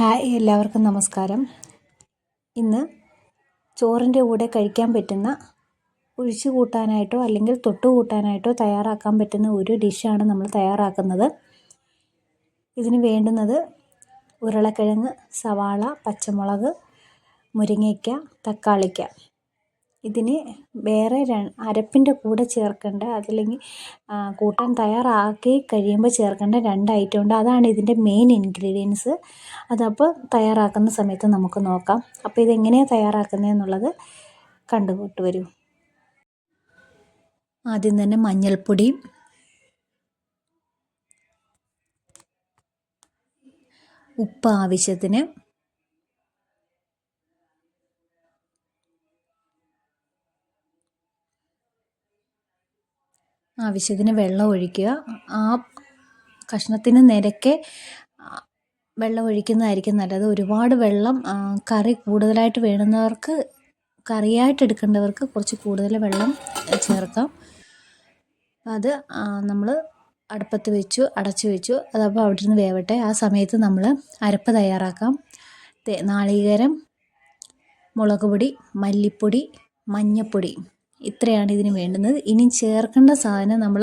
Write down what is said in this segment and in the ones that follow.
Hi എല്ലാവർക്കും നമസ്കാരം. ഇന്ന് ചോറിന്റെ കൂടെ കഴിക്കാൻ പറ്റുന്ന ഒഴിച്ചു കൂട്ടാനായിട്ടോ അല്ലെങ്കിൽ തൊട്ട് കൂട്ടാനായിട്ടോ തയ്യാറാക്കാൻ പറ്റുന്ന ഒരു ഡിഷാണ് നമ്മൾ തയ്യാറാക്കുന്നത്. ഇതിന് വേണ്ടുന്നത് ഉരുളക്കിഴങ്ങ് സവാള പച്ചമുളക് മുരിങ്ങയ്ക്ക തക്കാളിക്ക. ഇതിന് വേറെ അരപ്പിന്റെ കൂടെ ചേർക്കേണ്ട. അതല്ലെങ്കിൽ കൂട്ടാൻ തയ്യാറാക്കി കഴിയുമ്പോൾ ചേർക്കേണ്ട രണ്ട് ഐറ്റം ഉണ്ട്. അതാണ് ഇതിന്റെ മെയിൻ ഇൻഗ്രീഡിയൻസ് അതപ്പോൾ തയ്യാറാക്കുന്ന സമയത്ത് നമുക്ക് നോക്കാം. അപ്പോൾ ഇതെങ്ങനെയാണ് തയ്യാറാക്കുന്നതെന്നുള്ളത് കണ്ടുപോട്ട് വരൂ. ആദ്യം തന്നെ മഞ്ഞൾപ്പൊടി. ഉപ്പ് ആവശ്യത്തിന് ആവശ്യത്തിന് വെള്ളം ഒഴിക്കുക. ആ കഷ്ണത്തിന് നിരക്കെ വെള്ളം ഒഴിക്കുന്നതായിരിക്കും നല്ലത്. ഒരുപാട് വെള്ളം കറി കൂടുതലായിട്ട് വേണ്ടുന്നവർക്ക് കറിയായിട്ട് എടുക്കേണ്ടവർക്ക് കുറച്ച് കൂടുതൽ വെള്ളം ചേർക്കാം. അത് നമ്മൾ അടുപ്പത്ത് വെച്ചു അടച്ചു വെച്ചു. അതപ്പോൾ അവിടെ നിന്ന് വേവട്ടെ. ആ സമയത്ത് നമ്മൾ അരപ്പ് തയ്യാറാക്കാം. നാളികേരം മുളക് പൊടി മല്ലിപ്പൊടി മഞ്ഞൾപ്പൊടി ഇത്രയാണ് ഇതിന് വേണ്ടുന്നത്. ഇനി ചേർക്കേണ്ട സാധനം നമ്മൾ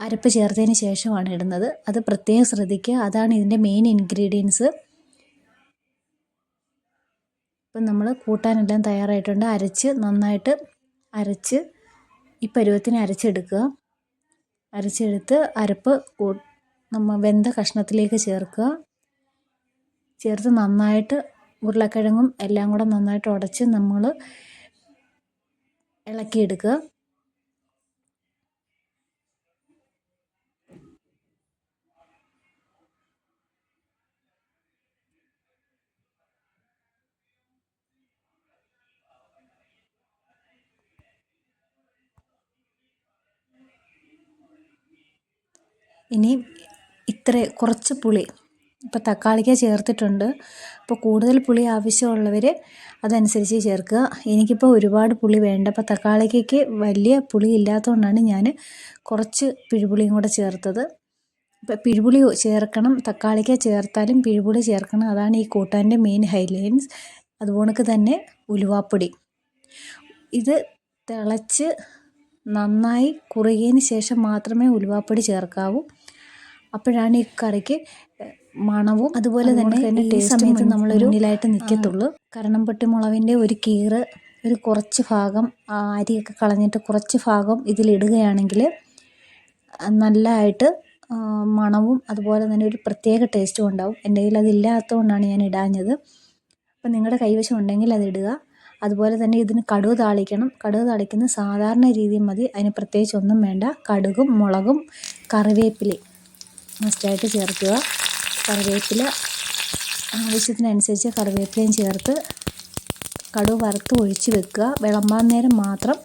അരപ്പ് ചേർത്തതിന് ശേഷമാണ് ഇടുന്നത്. അത് പ്രത്യേകം ശ്രദ്ധിക്കുക. അതാണ് ഇതിന്റെ മെയിൻ ഇൻഗ്രീഡിയൻസ് ഇപ്പം നമ്മൾ കൂട്ടാനെല്ലാം തയ്യാറായിട്ടുണ്ട്. അരച്ച് നന്നായിട്ട് അരച്ച് ഈ പരുവത്തിന് അരച്ചെടുക്കുക. അരച്ചെടുത്ത് അരപ്പ് നമ്മൾ വെന്ത കഷ്ണത്തിലേക്ക് ചേർക്കുക. ചേർത്ത് നന്നായിട്ട് ഉരുളക്കിഴങ്ങും എല്ലാം കൂടെ നന്നായിട്ട് ഉടച്ച് നമ്മൾ ഇളക്കിയെടുക്കുക ഇനി ഇത്ര കുറച്ച് പുളി ഇപ്പോൾ തക്കാളിക്ക ചേർത്തിട്ടുണ്ട്. അപ്പോൾ കൂടുതൽ പുളി ആവശ്യമുള്ളവർ അതനുസരിച്ച് ചേർക്കുക. എനിക്കിപ്പോൾ ഒരുപാട് പുളി വേണ്ട. അപ്പോൾ തക്കാളിക്കയ്ക്ക് വലിയ പുളി ഇല്ലാത്തതുകൊണ്ടാണ് ഞാൻ കുറച്ച് പിഴുപുളിയും കൂടെ ചേർത്തത്. ഇപ്പോൾ പിഴുപുളി ചേർക്കണം. തക്കാളിക്ക ചേർത്താലും പിഴുപുളി ചേർക്കണം. അതാണ് ഈ കൂട്ടാന്റെ മെയിൻ ഹൈലൈൻസ് അതുപോലെ തന്നെ ഉലുവാപ്പൊടി. ഇത് തിളച്ച് നന്നായി കുറുകിയതിന് ശേഷം മാത്രമേ ഉലുവാപ്പൊടി ചേർക്കാവൂ. അപ്പോഴാണ് ഈ കറിക്ക് മണവും അതുപോലെ തന്നെ ഈ സമയത്ത് നമ്മളൊരു മുന്നിലായിട്ട് നിൽക്കത്തുള്ളൂ കരണം പൊട്ടി മുളവിന്റെ ഒരു കീറ് ഒരു കുറച്ച് ഭാഗം അരിയൊക്കെ കളഞ്ഞിട്ട് കുറച്ച് ഭാഗം ഇതിലിടുകയാണെങ്കിൽ നല്ലതായിട്ട് മണവും അതുപോലെ തന്നെ ഒരു പ്രത്യേക ടേസ്റ്റും ഉണ്ടാവും. എന്റെ കയ്യിൽ അതില്ലാത്തതുകൊണ്ടാണ് ഞാൻ ഇടാഞ്ഞത്. അപ്പം നിങ്ങളുടെ കൈവശം ഉണ്ടെങ്കിൽ അതിടുക അതുപോലെ തന്നെ ഇതിന് കടുക് താളിക്കണം. കടുക് താളിക്കുന്ന സാധാരണ രീതിയിൽ മതി. അതിന് പ്രത്യേകിച്ച് ഒന്നും വേണ്ട. കടുകും മുളകും കറിവേപ്പിലയും മസ്റ്റായിട്ട് ചേർക്കുക. കറിവേപ്പില ആവശ്യത്തിനനുസരിച്ച് കറിവേപ്പിലയും ചേർത്ത് കടുക് വറുത്ത് ഒഴിച്ച് വെക്കുക. വിളമ്പാൻ നേരം മാത്രം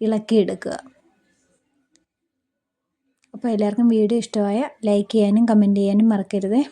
ഇളക്കിയെടുക്കുക. അപ്പോൾ എല്ലാവർക്കും വീഡിയോ ഇഷ്ടമായ ലൈക്ക് ചെയ്യാനും കമന്റ് ചെയ്യാനും മറക്കരുതേ.